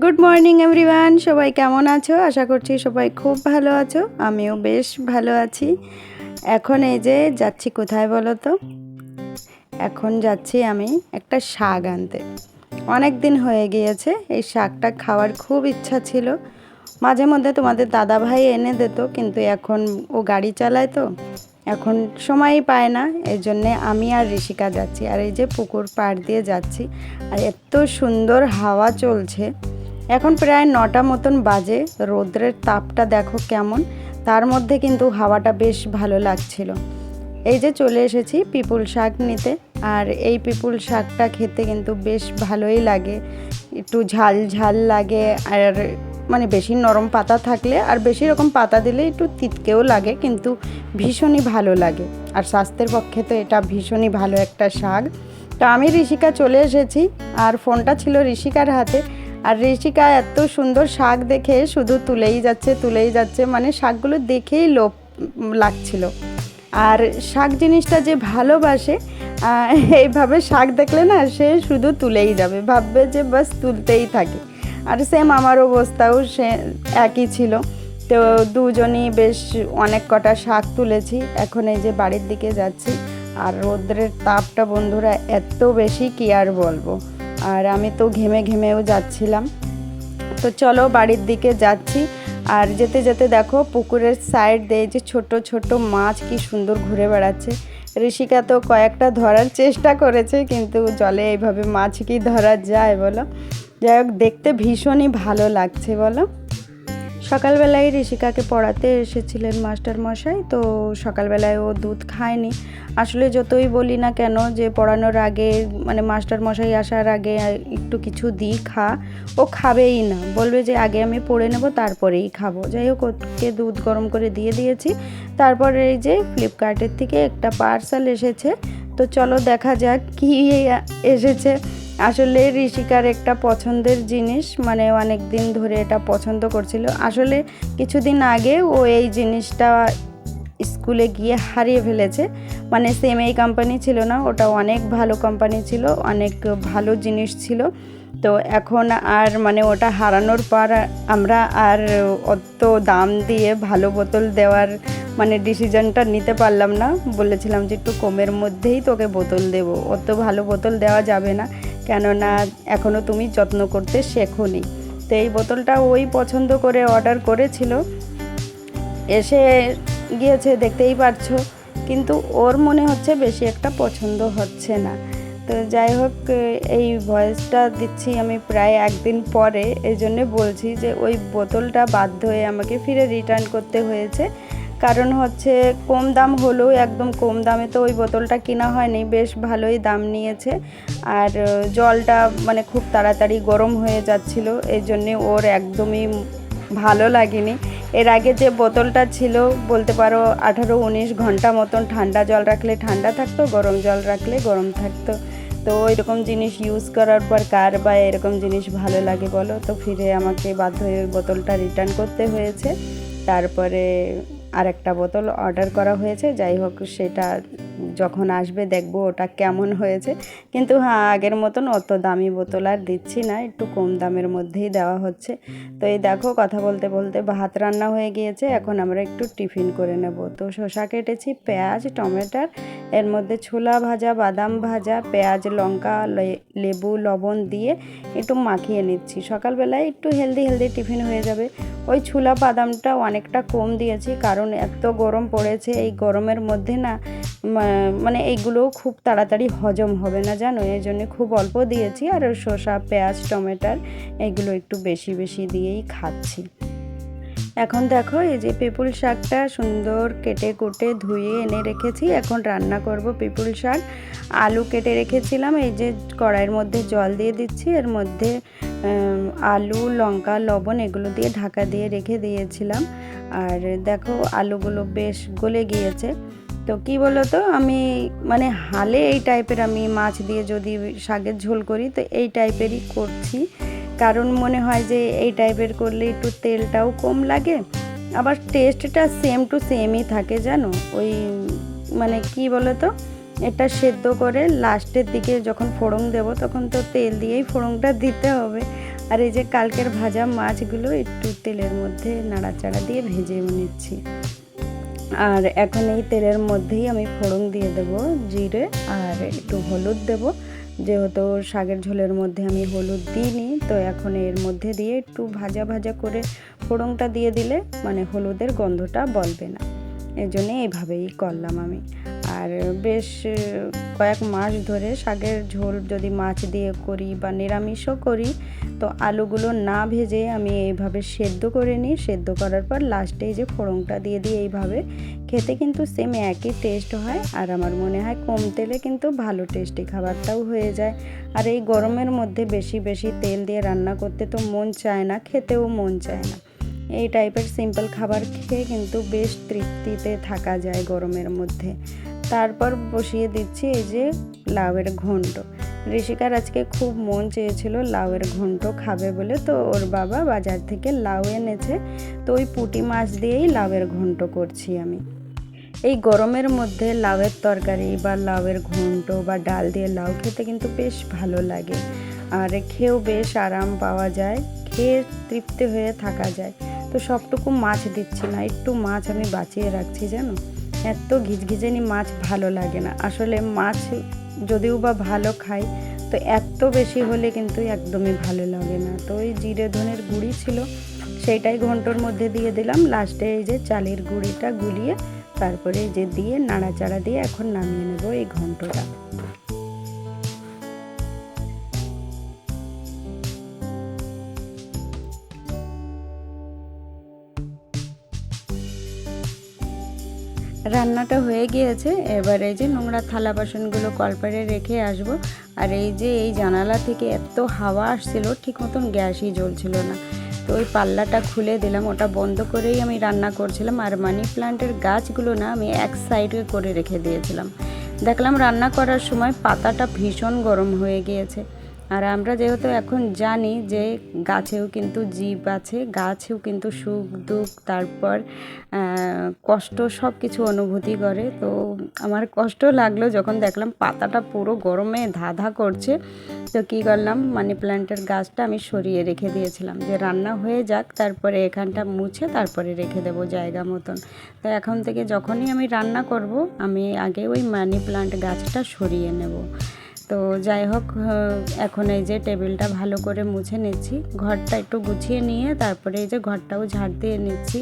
Good morning everyone সবাই কেমন আছো? আশা করছি সবাই খুব ভালো আছো। আমিও বেশ ভালো আছি। এখন এই যে যাচ্ছি কোথায় বলো তো? এখন যাচ্ছি আমি একটা শাক আনতে। অনেক দিন হয়ে গিয়েছে, এই শাকটা খাওয়ার খুব ইচ্ছা ছিল। মাঝে মধ্যে তোমাদের দাদা ভাই এনে দিত, কিন্তু এখন ও গাড়ি চালায় তো। এখন সময়ই পায় না এই জন্যে আমি আর ঋষিকা যাচ্ছি। আর এই যে পুকুর পাড় দিয়ে যাচ্ছি, আর এত সুন্দর হাওয়া চলছে। এখন প্রায় নটা মতন বাজে। রৌদ্রের তাপটা দেখো কেমন। তার মধ্যে কিন্তু হাওয়াটা বেশ ভালো লাগছিল। এই যে চলে এসেছি পিপুল শাক নিতে। আর এই পিপুল শাকটা খেতে কিন্তু বেশ ভালোই লাগে। একটু ঝাল ঝাল লাগে। আর মানে বেশি নরম পাতা থাকলে আর বেশি রকম পাতা দিলে একটু তিতকেও লাগে, কিন্তু ভীষণই ভালো লাগে। আর স্বাস্থ্যের পক্ষে তো এটা ভীষণই ভালো একটা শাক। তো আমি ঋষিকা চলে এসেছি। আর ফোনটা ছিল ঋষিকার হাতে। আর ঋষিকা এত সুন্দর শাক দেখে শুধু তুলেই যাচ্ছে তুলেই যাচ্ছে মানে শাকগুলো দেখেই লোভ লাগছিল। আর শাক জিনিসটা যে ভালোবাসে এইভাবে শাক দেখলে না সে শুধু তুলেই যাবে, ভাববে যে বাস তুলতেই থাকে। আর সেম আমার অবস্থাও সে একই ছিল। তো দুজনই বেশ অনেক কটা শাক তুলেছি, এখন এই যে বাড়ির দিকে যাচ্ছি। আর রৌদ্রের তাপটা বন্ধুরা এত বেশি কি আর বলব। আর আমি তো ঘেমে ঘেমেও যাচ্ছিলাম। তো চলো বাড়ির দিকে যাচ্ছি। আর যেতে যেতে দেখো পুকুরের সাইড দিয়ে যে ছোট ছোট মাছ কি সুন্দর ঘুরে বেড়াচ্ছে। ঋষিকা তো কয়েকটা ধরার চেষ্টা করেছে, কিন্তু জলে এইভাবে মাছ কি ধরা যায় বলো? যাই হোক, দেখতে ভীষণই ভালো লাগছে বলো। সকালবেলায় ঋষিকাকে পড়াতে এসেছিলেন মাস্টার মশাই, তো সকালবেলায় ও দুধ খায়নি। আসলে যতই বলি না কেন যে পড়ানোর আগে মানে মাস্টার মশাই আসার আগে একটু কিছু দিই খা ও খাবেই না। বলবে যে আগে আমি পড়ে নেব, তারপরেই খাব। যাই হোক, ওকে দুধ গরম করে দিয়ে দিয়েছি। তারপরে এই যে ফ্লিপকার্টের থেকে একটা পার্সেল এসেছে। তো চলো দেখা যাক কি এসেছে। আসলে ঋষিকার একটা পছন্দের জিনিস মানে অনেক দিন ধরে এটা পছন্দ করছিল। আসলে কিছুদিন আগে ও এই জিনিসটা স্কুলে গিয়ে হারিয়ে ফেলেছে। মানে সেম এই কোম্পানি ছিল না, ওটা অনেক ভালো কোম্পানি ছিল, অনেক ভালো জিনিস ছিল। তো এখন আর মানে ওটা হারানোর পর আমরা আর অত দাম দিয়ে ভালো বোতল দেওয়ার মানে ডিসিশনটা নিতে পারলাম না। বলেছিলাম যে একটু কমের মধ্যেই তোকে বোতল দেব। অত ভালো বোতল দেওয়া যাবে না। কেননা এখনও তুমি যত্ন করতে শেখোনি। তো এই বোতলটা ওই পছন্দ করে অর্ডার করেছিল। এসে গিয়েছে, দেখতেই পারছ। কিন্তু ওর মনে হচ্ছে বেশি একটা পছন্দ হচ্ছে না। তো যাই হোক, এই ভয়েসটা দিচ্ছি আমি প্রায় একদিন পরে। এই জন্যে বলছি যে ওই বোতলটা বাধ্য হয়ে আমাকে ফিরে রিটার্ন করতে হয়েছে। কারণ হচ্ছে কম দাম হলেও একদম কম দামে তো ওই বোতলটা কেনা হয়নি, বেশ ভালোই দাম নিয়েছে। আর জলটা মানে খুব তাড়াতাড়ি গরম হয়ে যাচ্ছিল, এই জন্যে ওর একদমই ভালো লাগেনি। এর আগে যে বোতলটা ছিল, বলতে পারো আঠারো উনিশ ঘণ্টা মতন ঠান্ডা জল রাখলে ঠান্ডা থাকতো, গরম জল রাখলে গরম থাকতো। তো এরকম জিনিস ইউজ করার পর কার বা এরকম জিনিস ভালো লাগে বলো? তো ফিরে আমাকে বাধ্য হয়ে বোতলটা রিটার্ন করতে হয়েছে। তারপরে আর একটা বোতল অর্ডার করা হয়েছে যাই হোক সেটা যখন আসবে দেখব ওটা কেমন হয়েছে। কিন্তু হ্যাঁ আগের মতন অত দামি বোতল আর দিচ্ছি না, একটু কম দামের মধ্যেই দেওয়া হচ্ছে। তো এই দেখো, কথা বলতে বলতে ভাত রান্না হয়ে গিয়েছে, এখন আমরা একটু টিফিন করে নেব। তো শসা কেটেছি, পেঁয়াজ, টমেটোর, এর মধ্যে ছোলা ভাজা, বাদাম ভাজা, পেঁয়াজ, লঙ্কা লেবু, লবণ দিয়ে একটু মাখিয়ে নিচ্ছি। সকালবেলায় একটু হেলদি হেলদি টিফিন হয়ে যাবে। ওই ছোলা বাদামটা অনেকটা কম দিয়েছি, কারণ এত গরম পড়েছে, এই গরমের মধ্যে না মানে এইগুলোও খুব তাড়াতাড়ি হজম হবে না জানো? এই জন্য খুব অল্প দিয়েছি আর শসা, পেঁয়াজ, টমেটোর এগুলো একটু বেশি বেশি দিয়েই খাচ্ছি। এখন দেখো এই যে পেপুল শাকটা সুন্দর কেটে কুটে ধুয়ে এনে রেখেছি। এখন রান্না করব পেপুল শাক। আলু কেটে রেখেছিলাম, এই যে কড়াইয়ের মধ্যে জল দিয়ে দিচ্ছি। এর মধ্যে আলু, লঙ্কা, লবণ এগুলো দিয়ে ঢাকা দিয়ে রেখে দিয়েছিলাম। আর দেখো আলুগুলো বেশ গলে গিয়েছে। তো কি বলো তো আমি মানে হালে এই টাইপের আমি মাছ দিয়ে যদি শাকের ঝোল করি, তো এই টাইপেরই করছি। কারণ মনে হয় যে এই টাইপের করলে একটু তেলটাও কম লাগে। আবার টেস্টটা সেম টু সেমই থাকে, জানো? ওই মানে কি বলো তো এটা সেদ্ধ করে লাস্টের দিকে যখন ফোড়ন দেব, তখন তো তেল দিয়েই ফোড়নটা দিতে হবে। আর এই যে কালকের ভাজা মাছগুলো একটু তেলের মধ্যে নাড়াচাড়া দিয়ে ভেজে নিচ্ছি। আর এখন এই তেলের মধ্যেই আমি ফোড়ন দিয়ে দেব, জিরে আর একটু হলুদ দেব। যেহেতু শাকের ঝোলের মধ্যে আমি হলুদ দিইনি, তো এখন এর মধ্যে দিয়ে একটু ভাজা ভাজা করে ফোড়নটা দিয়ে দিলে মানে হলুদের গন্ধটা বলবে না। এই জন্যে এইভাবেই করলাম আমি। আর বেশ কয়েক মাস ধরে শাকের ঝোল যদি মাছ দিয়ে করি বা নিরামিষও করি তো আলুগুলো না ভেজে আমি এইভাবে সেদ্ধ করে নিই। সেদ্ধ করার পর লাস্টে যে ফোড়নটা দিয়ে দিই এইভাবে। খেতে কিন্তু সেম একই টেস্ট হয় আর আমার মনে হয় কম তেলে কিন্তু ভালো টেস্টি খাবারটাও হয়ে যায়। আর এই গরমের মধ্যে বেশি বেশি তেল দিয়ে রান্না করতে তো মন চায় না, খেতেও মন চায় না। এই টাইপের সিম্পল খাবার খেয়ে কিন্তু বেশ তৃপ্তিতে থাকা যায় গরমের মধ্যে। তারপর বসিয়ে দিচ্ছি এই যে লাউয়ের ঘন্ট। ঋষিকার আজকে খুব মন চেয়েছিল লাউয়ের ঘন্ট খাবে বলে, তো ওর বাবা বাজার থেকে লাউ এনেছে, তো ওই পুঁটি মাছ দিয়েই লাউয়ের ঘন্ট করছি আমি। এই গরমের মধ্যে লাউয়ের তরকারি বা লাউয়ের ঘন্ট বা ডাল দিয়ে লাউ খেতে কিন্তু বেশ ভালো লাগে। আর খেয়েও বেশ আরাম পাওয়া যায়, খেয়ে তৃপ্তি হয়ে থাকা যায়। তো সবটুকু মাছ দিচ্ছি না, একটু মাছ আমি বাঁচিয়ে রাখছি জানো? এত ঘিচঘিচানি মাছ ভালো লাগে না। আসলে মাছ যদিও বা ভালো খাই, তো এত বেশি হলে কিন্তু একদমই ভালো লাগে না। তো ওই জিরে ধনের গুঁড়ি ছিল সেইটাই ঘন্টর মধ্যে দিয়ে দিলাম। লাস্টে এই যে চালের গুঁড়িটা গুলিয়ে, তারপরে যে দিয়ে নাড়াচাড়া দিয়ে এখন নামিয়ে নেব এই ঘন্টটা। রান্নাটা হয়ে গিয়েছে। এবার এই যে নোংরা থালা বাসনগুলো কলপারে রেখে আসব। আর এই যে এই জানালা থেকে এত হাওয়া আসছিল, ঠিক মতন গ্যাসই জ্বলছিল না। তো ওই পাল্লাটা খুলে দিলাম, ওটা বন্ধ করেই আমি রান্না করছিলাম। আর মানি প্লান্টের গাছগুলো না আমি এক সাইডে করে রেখে দিয়েছিলাম। দেখলাম রান্না করার সময় পাতাটা ভীষণ গরম হয়ে গিয়েছে। আমরা যেহেতু এখন জানি যে গাছেও কিন্তু জীব আছে, গাছেও কিন্তু সুখ, দুঃখ, তারপর কষ্ট সব কিছু অনুভূতি করে। তো আমার কষ্ট লাগল যখন দেখলাম পাতাটা পুরো গরমে ধা ধা করছে। তো কী করলাম? মানি প্ল্যান্টের গাছটা আমি সরিয়ে রেখে দিয়েছিলাম যে রান্না হয়ে যাক, তারপরে এখানটা মুছে তারপরে রেখে দেবো জায়গা মতন। তো এখন থেকে যখনই আমি রান্না করব, আমি আগে ওই মানি প্ল্যান্ট গাছটা সরিয়ে নেব। তো যাই হোক এখন এই যে টেবিলটা ভালো করে মুছে নিচ্ছি। ঘরটা একটু গুছিয়ে নিয়ে তারপরে এই যে ঘরটাও ঝাড় দিয়ে নিচ্ছি।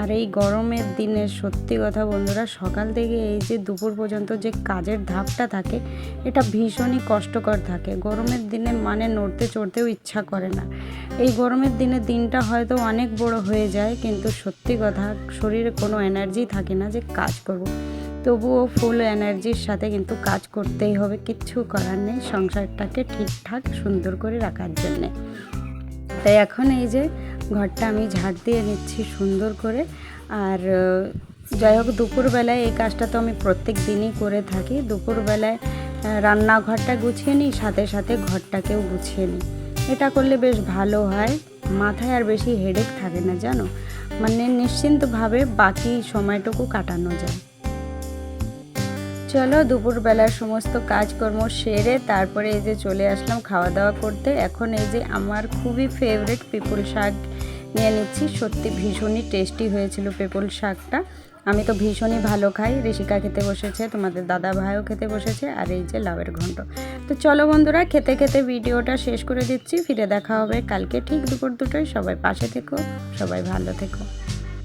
আর এই গরমের দিনে সত্যি কথা বন্ধুরা, সকাল থেকে এই যে দুপুর পর্যন্ত যে কাজের ধাপটা থাকে, এটা ভীষণই কষ্টকর থাকে। গরমের দিনে মানে নড়তে চড়তেও ইচ্ছা করে না। এই গরমের দিনে দিনটা হয়তো অনেক বড় হয়ে যায়, কিন্তু সত্যি কথা শরীরে কোনো এনার্জি থাকে না যে কাজ করব। তবুও ফুল এনার্জির সাথে কিন্তু কাজ করতেই হবে, কিচ্ছু করার নেই, সংসারটাকে ঠিকঠাক সুন্দর করে রাখার জন্যে। তাই এখন এই যে ঘরটা আমি ঝাড় দিয়ে নিচ্ছি সুন্দর করে, আর যাই হোক দুপুরবেলায় এই কাজটা তো আমি প্রত্যেক দিনই করে থাকি। দুপুরবেলায় রান্নাঘরটা গুছিয়ে নিই, সাথে সাথে ঘরটাকেও গুছিয়ে নিই। এটা করলে বেশ ভালো হয়। মাথায় আর বেশি হেডেক থাকে না, জানো? মানে নিশ্চিন্তভাবে বাকি সময়টুকু কাটানো যায়। চলো দুপুরবেলার সমস্ত কাজকর্ম সেরে তারপরে এই যে চলে আসলাম খাওয়া দাওয়া করতে। এখন এই যে আমার খুবই ফেভারিট পেপুল শাক নিয়ে নিচ্ছি। সত্যি ভীষণই টেস্টি হয়েছিল পেপুল শাকটা। আমি তো ভীষণই ভালো খাই। ঋষিকা খেতে বসেছে, তোমাদের দাদা ভাইও খেতে বসেছে, আর এই যে লাউয়ের ঘন্ট তো চলো বন্ধুরা, খেতে খেতে ভিডিওটা শেষ করে দিচ্ছি। ফিরে দেখা হবে কালকে ঠিক দুপুর দুটোই সবাই পাশে থেকো, সবাই ভালো থেকো।